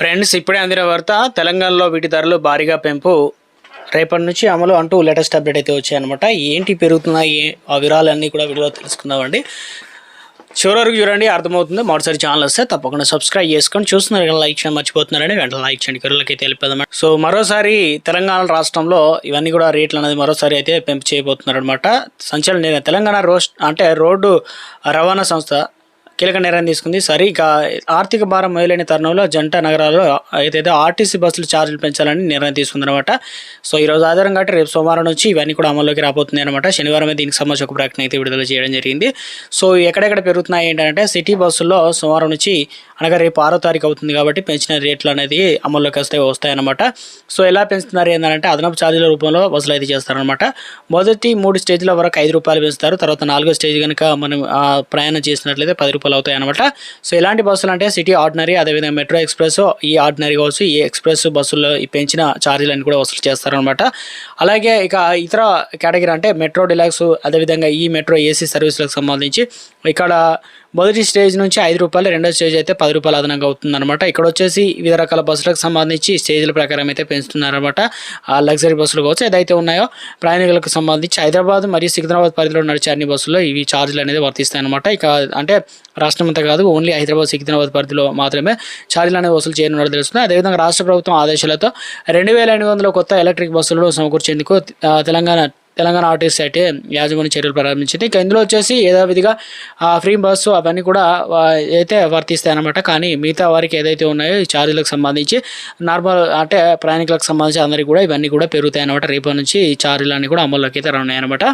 Friends ఇప్పుడే అందిన వార్త తెలంగాణలో వీటి ధరలు భారీగా పెంపు. రేపటి నుంచి అమలు అంటూ లేటెస్ట్ అప్డేట్ అయితే వచ్చాయన్నమాట. ఏంటి పెరుగుతున్నాయి? ఆ వివరాలన్నీ కూడా వీడియోలో తెలుసుకుందామండి. చివరి వరకు చూడండి అర్థమవుతుంది. మొదటిసారి ఛానల్ వస్తే తప్పకుండా సబ్స్క్రైబ్ చేసుకొని చూస్తున్నారు లైక్ చేయడం మర్చిపోతున్నారని వెంటనే లైక్ చేయండి. కరువులకి తెలిపేదన్నమాట సో మరోసారి తెలంగాణ రాష్ట్రంలో ఇవన్నీ కూడా రేట్లు అనేది మరోసారి అయితే పెంపు చేయబోతున్నారు అనమాట సంచలన తెలంగాణ రోడ్ అంటే రోడ్డు రవాణా సంస్థ కీలక నిర్ణయం తీసుకుంది. సరే ఇక ఆర్థిక భారం మొదలైన తరుణంలో జంట నగరాల్లో ఏదైతే ఆర్టీసీ బస్సులు ఛార్జీలు పెంచాలని నిర్ణయం తీసుకుందనమాట సో ఈ రోజు ఆధారం కాబట్టి రేపు సోమవారం నుంచి ఇవన్నీ కూడా అమల్లోకి రాబోతుంది అనమాట శనివారం దీనికి సంబంధించి ఒక ప్రకటన అయితే విడుదల చేయడం జరిగింది. సో ఎక్కడెక్కడ పెరుగుతున్నాయి ఏంటంటే సిటీ బస్సుల్లో సోమవారం నుంచి అనగా రేపు ఆరో తారీఖు అవుతుంది కాబట్టి పెంచిన రేట్లు అనేది అమల్లోకి వస్తే వస్తాయన్నమాట. సో ఎలా పెంచుతున్నారు ఏంటంటే అదనపు ఛార్జీల రూపంలో బస్సులు అయితే చేస్తారనమాట మొదటి మూడు స్టేజ్ల వరకు ఐదు రూపాయలు పెంచుతారు. తర్వాత నాలుగో స్టేజ్ కనుక మనం ఆ, ప్రయాణం చేసినట్లయితే పది రూపాయలు అవుతాయి అనమాట సో ఎలాంటి బస్సులు అంటే సిటీ ఆర్డినరీ అదేవిధంగా మెట్రో ఎక్స్ప్రెస్ ఈ ఆర్డినరీ కావచ్చు ఈ ఎక్స్ప్రెస్ బస్సుల్లో ఈ పెంచిన ఛార్జీలను కూడా వసూలు చేస్తారనమాట అలాగే ఇక ఇతర కేటగిరీ అంటే మెట్రో డిలాక్స్ అదేవిధంగా ఈ మెట్రో ఏసీ సర్వీసులకు సంబంధించి ఇక్కడ మొదటి స్టేజ్ నుంచి ఐదు రూపాయలు రెండో స్టేజ్ అయితే పది రూపాయలు అదనంగా అవుతుందన్నమాట. ఇక్కడ వచ్చేసి వివిధ రకాల బస్సులకు సంబంధించి స్టేజ్ల ప్రకారం అయితే పెంచుతున్నారన్నమాట. ఆ లగ్జరీ బస్సులు కావచ్చు ఏదైతే ఉన్నాయో ప్రయాణికులకు సంబంధించి హైదరాబాద్ మరియు సికింద్రాబాద్ పరిధిలో నడిచే అన్ని బస్సుల్లో ఇవి ఛార్జీలు అనేది వర్తిస్తాయి అనమాట ఇక అంటే రాష్ట్రం అంతా కాదు ఓన్లీ హైదరాబాద్ సికింద్రాబాద్ పరిధిలో మాత్రమే ఛార్జీలు అనేది వసూలు చేయనున్నట్టు తెలుస్తుంది. అదేవిధంగా రాష్ట్ర ప్రభుత్వం ఆదేశాలతో రెండు వేల ఎనిమిది వందల కొత్త ఎలక్ట్రిక్ బస్సులను సమకూర్చేందుకు తెలంగాణ తెలంగాణ ఆర్టీసీ అయితే యాజమాన్య చర్యలు ప్రారంభించింది. ఇక ఇందులో వచ్చేసి యథావిధిగా ఆ ఫ్రీ బస్సు అవన్నీ కూడా అయితే వర్తిస్తాయన్నమాట. కానీ మిగతా వారికి ఏదైతే ఉన్నాయో ఈ ఛార్జీలకు సంబంధించి నార్మల్ అంటే ప్రయాణికులకు సంబంధించి అందరికీ కూడా ఇవన్నీ కూడా పెరుగుతాయి అనమాట రేపటి నుంచి ఈ ఛార్జీలు అన్నీ కూడా అమల్లోకి అయితే రానున్నాయన్నమాట.